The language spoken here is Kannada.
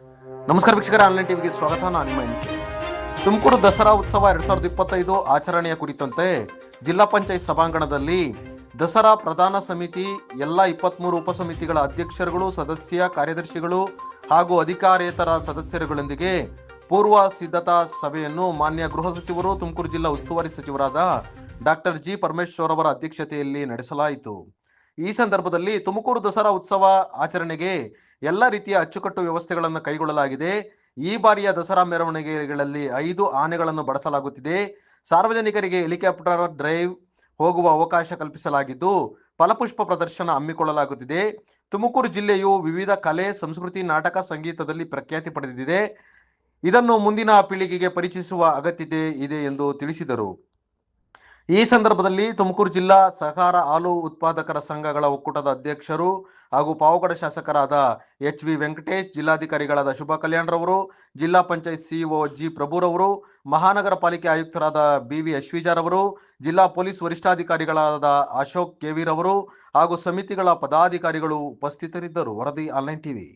ನಮಸ್ಕಾರ ವೀಕ್ಷಕರ ಆನ್ಲೈನ್ ಟಿವಿಗೆ ಸ್ವಾಗತ ನಾನು ನಿಮ್ಮ. ತುಮಕೂರು ದಸರಾ ಉತ್ಸವ ಎರಡ್ ಸಾವಿರದ ಇಪ್ಪತ್ತೈದು ಆಚರಣೆಯ ಕುರಿತಂತೆ ಜಿಲ್ಲಾ ಪಂಚಾಯತ್ ಸಭಾಂಗಣದಲ್ಲಿ ದಸರಾ ಪ್ರಧಾನ ಸಮಿತಿ, ಎಲ್ಲ ಇಪ್ಪತ್ಮೂರು ಉಪಸಮಿತಿಗಳ ಅಧ್ಯಕ್ಷರುಗಳು, ಸದಸ್ಯ ಕಾರ್ಯದರ್ಶಿಗಳು ಹಾಗೂ ಅಧಿಕಾರೇತರ ಸದಸ್ಯರುಗಳೊಂದಿಗೆ ಪೂರ್ವ ಸಿದ್ಧತಾ ಸಭೆಯನ್ನು ಮಾನ್ಯ ಗೃಹ ಸಚಿವರು, ತುಮಕೂರು ಜಿಲ್ಲಾ ಉಸ್ತುವಾರಿ ಸಚಿವರಾದ ಡಾಕ್ಟರ್ ಜಿ ಪರಮೇಶ್ವರ್ ಅವರ ಅಧ್ಯಕ್ಷತೆಯಲ್ಲಿ ನಡೆಸಲಾಯಿತು ಈ ಸಂದರ್ಭದಲ್ಲಿ ತುಮಕೂರು ದಸರಾ ಉತ್ಸವ ಆಚರಣೆಗೆ ಎಲ್ಲ ರೀತಿಯ ಅಚ್ಚುಕಟ್ಟು ವ್ಯವಸ್ಥೆಗಳನ್ನು ಕೈಗೊಳ್ಳಲಾಗಿದೆ. ಈ ಬಾರಿಯ ದಸರಾ ಮೆರವಣಿಗೆಗಳಲ್ಲಿ ಐದು ಆನೆಗಳನ್ನು ಬಳಸಲಾಗುತ್ತಿದೆ. ಸಾರ್ವಜನಿಕರಿಗೆ ಹೆಲಿಕಾಪ್ಟರ್ ಡ್ರೈವ್ ಹೋಗುವ ಅವಕಾಶ ಕಲ್ಪಿಸಲಾಗಿದ್ದು, ಫಲಪುಷ್ಪ ಪ್ರದರ್ಶನ ಹಮ್ಮಿಕೊಳ್ಳಲಾಗುತ್ತಿದೆ. ತುಮಕೂರು ಜಿಲ್ಲೆಯು ವಿವಿಧ ಕಲೆ, ಸಂಸ್ಕೃತಿ, ನಾಟಕ ಸಂಗೀತದಲ್ಲಿ ಪ್ರಖ್ಯಾತಿ ಪಡೆದಿದೆ. ಇದನ್ನು ಮುಂದಿನ ಪೀಳಿಗೆಗೆ ಪರಿಚಯಿಸುವ ಅಗತ್ಯತೆ ಇದೆ ಎಂದು ತಿಳಿಸಿದರು. ಈ ಸಂದರ್ಭದಲ್ಲಿ ತುಮಕೂರು ಜಿಲ್ಲಾ ಸಹಕಾರ ಹಾಲು ಉತ್ಪಾದಕರ ಸಂಘಗಳ ಒಕ್ಕೂಟದ ಅಧ್ಯಕ್ಷರು ಹಾಗೂ ಪಾವಗಡ ಶಾಸಕರಾದ ಎಚ್ ವಿ ವೆಂಕಟೇಶ್, ಜಿಲ್ಲಾಧಿಕಾರಿಗಳಾದ ಶುಭಾ ಕಲ್ಯಾಣ್ರವರು ಜಿಲ್ಲಾ ಪಂಚಾಯತ್ ಸಿಇಒ ಜಿ ಪ್ರಭುರವರು ಮಹಾನಗರ ಪಾಲಿಕೆ ಆಯುಕ್ತರಾದ ಬಿ ವಿ ಅಶ್ವಿಜಾರವರು ಜಿಲ್ಲಾ ಪೊಲೀಸ್ ವರಿಷ್ಠಾಧಿಕಾರಿಗಳಾದ ಅಶೋಕ್ ಕೆವಿರವರು ಹಾಗೂ ಸಮಿತಿಗಳ ಪದಾಧಿಕಾರಿಗಳು ಉಪಸ್ಥಿತರಿದ್ದರು. ವರದಿ ಆನ್ಲೈನ್ ಟಿವಿ.